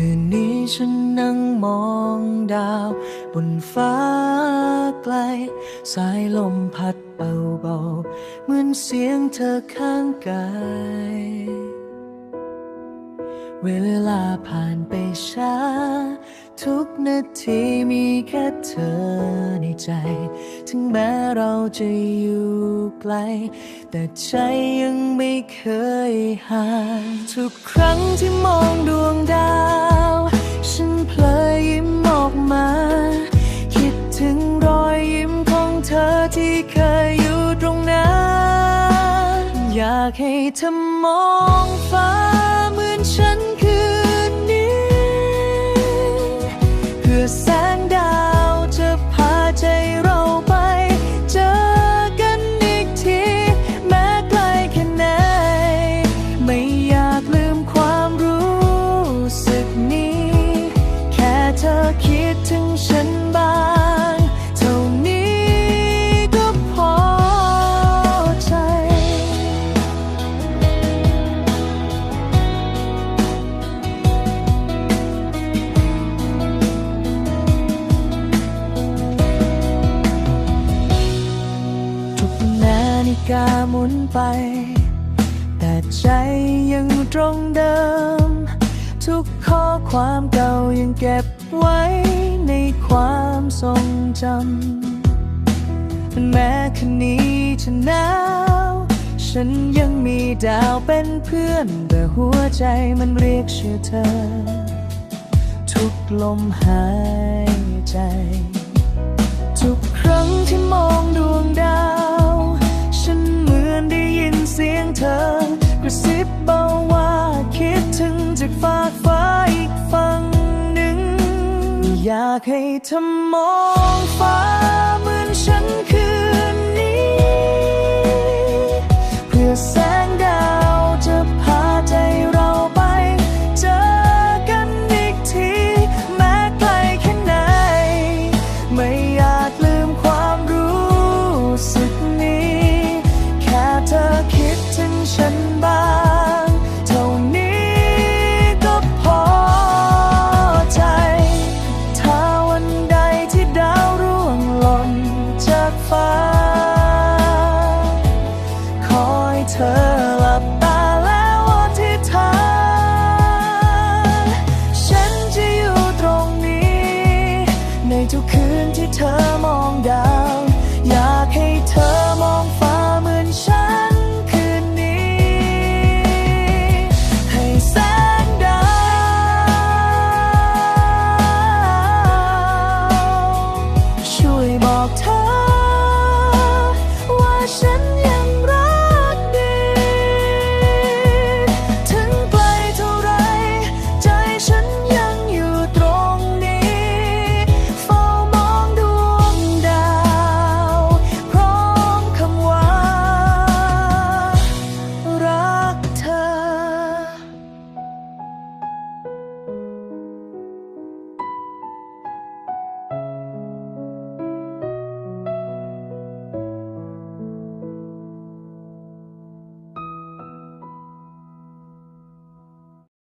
คืนนี้ฉันนั่งมองดาว บนฟ้าไกล สายลมพัดเบาๆ เหมือนเสียงเธอข้างกาย เวลาผ่านไปช้า ทุกนาทีมีแค่เธอในใจ ถึงแม้เราจะอยู่ไกล แต่ใจยังไม่เคยห่าง ทุกครั้งที่มองด ที่เคยอยู่ตรงนั้น อยากให้เธอมองฟ้าเหมือนฉันคื กาหมุนไป แต่ใจยังตรงเดิม ทุกข้อความเก่ายังเก็บไว้ในความทรงจำแม้คืนนี้จะหนาว ฉันยังมีดาวเป็นเพื่อน แต่หัวใจมันเรียกชื่อเธอ ทุกลมหายใจ ทุกครั้งที่มองดากฟากฟ้าอีกฝั่งหนึ่ง อยากให้เธอมองฟ้าเหมือนฉันคื